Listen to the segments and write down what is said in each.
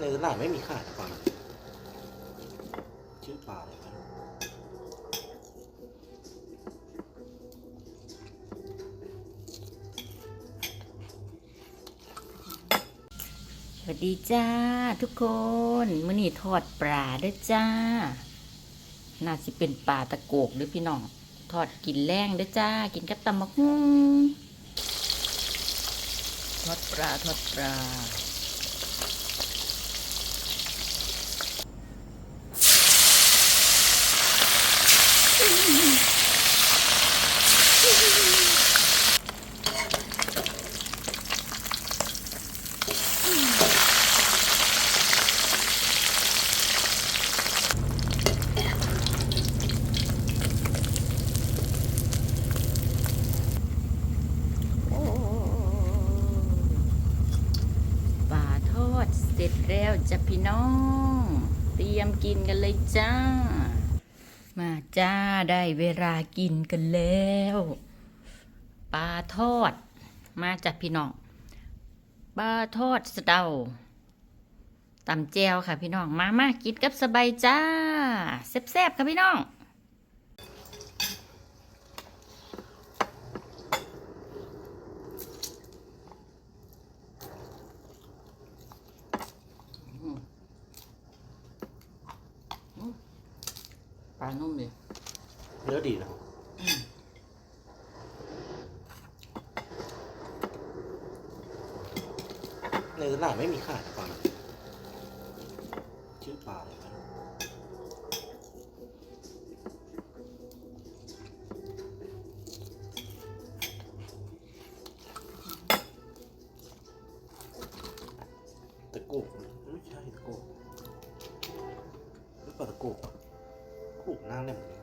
ในตลาดไม่มีขายปลาชื่อปลาอะไรกันสวัสดีจ้าทุกคนมื้อนี้ทอดปลาด้วยจ้า น่าสิเป็นปลาตะโกกเด้วยพี่น้อง ทอดกินแรงด้วยจ้า กินกับตำบักหุ่งทอดปลาทอดปลา ปลาทอด เสร็จแล้วจ้ะพี่น้อง เตรียมกินกันเลยจ้า มาจ้าได้เวลากินกันแล้วปลาทอด มาจากพี่น้องปลาทอดสเดาตำแจวค่ะพี่น้องมามากินกับสบายจ้าแซ่บๆค่ะพี่น้อง ปลานุ่มดิเนื้อดีนะในตลาดไม่มีขายปลาชื่อปลาอะไรกันตะโกกไม่ใช่ตะโกกหรือปลาตะโกก อะโกกหน้าแหลมเลย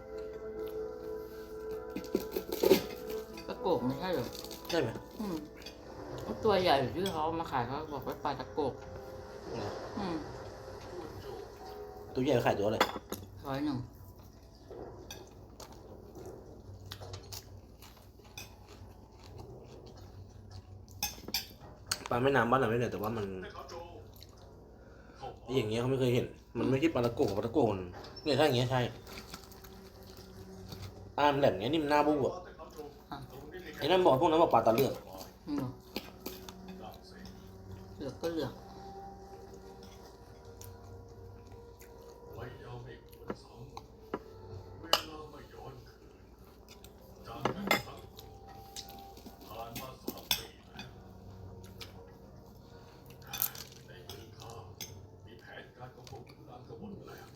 ตะโกกไม่ใช่เหรอใช่ไหมอืมตัวใหญ่ที่เขาเอามาขายเขาบอกว่าปลาตะโกกเนี่ยอืมตัวใหญ่ขายตัวอะไรร้อยหนึ่งปลาแม่น้ำบ้านเราไม่เลยแต่ว่ามันไอ้อย่างเงี้ยเขาไม่เคยเห็น มันไม่ใช่ปลาตะโกกกับปลาตะโกนเนี่ยถ้าอย่างเงี้ยใช่ตามนแหลมเงี้ยนี่มันหน้าบู้อะอะไอ้นั่นบอกพวกนั้นบอกปลาตาเลือกนี่เหรอเหลือกก็เหลือก ไว้ยาวไม่ควรซ้ำเวลาไม่ย้อนคืนจากนั้นครั้งผ่านมาสามปีแล้วในมือข้ามีแผนการของพวกขุนนางทั้งหมดแล้ว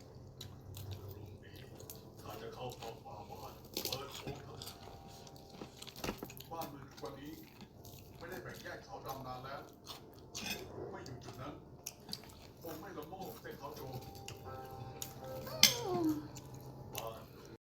พรุ่งนี้ ป่าป่าบ้านเปิดโอกาสบ้านเมืองทุกวันนี้ ไม่ได้แบ่งแยกขาดำนานแล้ว ไม่อยู่จุดนั้นคงไม่ละโมบเส้นเขาโจ